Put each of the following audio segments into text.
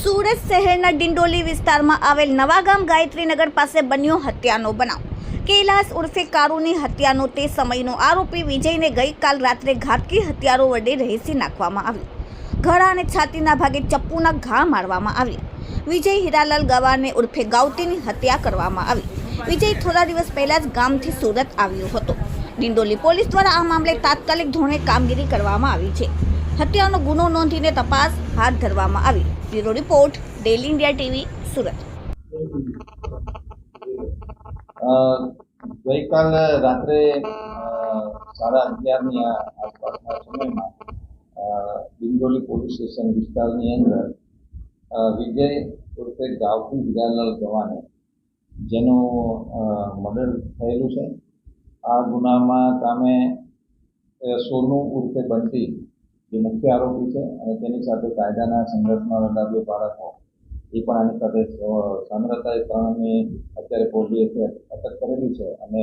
સુરત શહેરના ડિંડોલી વિસ્તારમાં આવેલ નવાગામ ગાયત્રીનગર પાસે બન્યો હત્યાનો બનાવ. કૈલાસ ઉર્ફે કારુની હત્યાનો તે સમયનો આરોપી વિજયને ગઈકાલ રાત્રે ઘાતકી હથિયારો વડે રહેસી નાખવામાં આવ્યો. ગળા અને છાતીના ભાગે ચપ્પુના ઘા મારવામાં આવ્યા. વિજય હીરાલાલ ગવાને ઉર્ફે ગાવતીની હત્યા કરવામાં આવી. વિજય થોડા દિવસ પહેલા જ ગામથી સુરત આવ્યો હતો. ડિંડોલી પોલીસ દ્વારા આ મામલે તાત્કાલિક ધોરણે કામગીરી કરવામાં આવી છે. હત્યાનો ગુનો નોંધીને તપાસ હાથ ધરવામાં આવી. Bureau report, daily India TV, Surat. ગઈકાલે રાત્રે સાડા અગિયારની આસપાસના સમયમાં ડિંડોલી પોલીસ સ્ટેશન વિસ્તારની અંદર વિજય ઉર્ફે ગાવથી હીરાલાલ ગવાને, જેનું મર્ડર થયેલું છે. આ ગુનામાં કામે સોનું ઉર્ફે બંટી જે મુખ્ય આરોપી છે અને તેની સાથે કાયદાના સંઘર્ષમાં રહેલા બાળકો એ પણ આની સાથે અ, સામ્રતાએ ત્રણની અત્યારે પોલીસે અટક કરેલી છે અને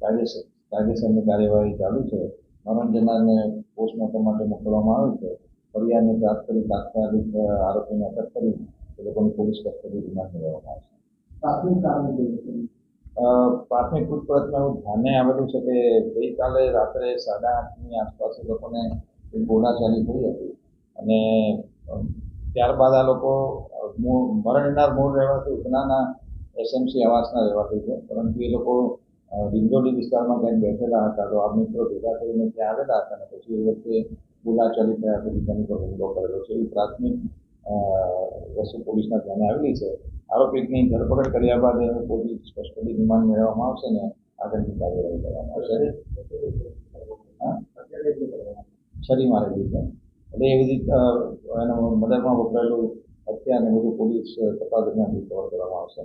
કાયદેસર કાયદેસરની કાર્યવાહી ચાલુ છે. મરણ જનારને પોસ્ટમોર્ટમ માટે મોકલવામાં આવ્યું છે. ફરિયાદને પ્રાપ્ત કરી તાત્કાલિક આરોપીને અટક કરી એ લોકોની પોલીસ કસ્ટડી રિમાન્ડ મેળવવામાં આવશે પ્રાથમિક પૂછપરછમાં એવું ધ્યાને આવેલું છે કે ગઈકાલે રાત્રે સાડા આઠની આસપાસ લોકોને બોલાચાલી થઈ હતી. અને ત્યારબાદ આ લોકો મૂળ મરણનાર મૂળ રહેવાથી ઉધનાના એસએમસી આવાસના રહેવાથી છે. પરંતુ એ લોકો ડિંડોલી વિસ્તારમાં ક્યાંક બેઠેલા હતા તો આ મિત્રો ભેગા થઈને ત્યાં આવેલા હતા અને પછી એ વખતે બોલાચાલી થયા, પછી તેની પર હુમલો કરેલો છે. એવી પ્રાથમિક વસ્તુ પોલીસના ધ્યાને આવેલી છે. આરોપીની ધરપકડ કર્યા બાદ એનું પોલીસ કસ્ટડી રિમાન્ડ મેળવવામાં આવશે ને આગળની કાર્યવાહી કરવામાં આવશે? છરી મારેલી છે. એટલે એવી રીતે એનો મદદમાં વપરાયેલું હત્યા અને બધું પોલીસ તપાસ દરમિયાન રિકવર કરવામાં આવશે.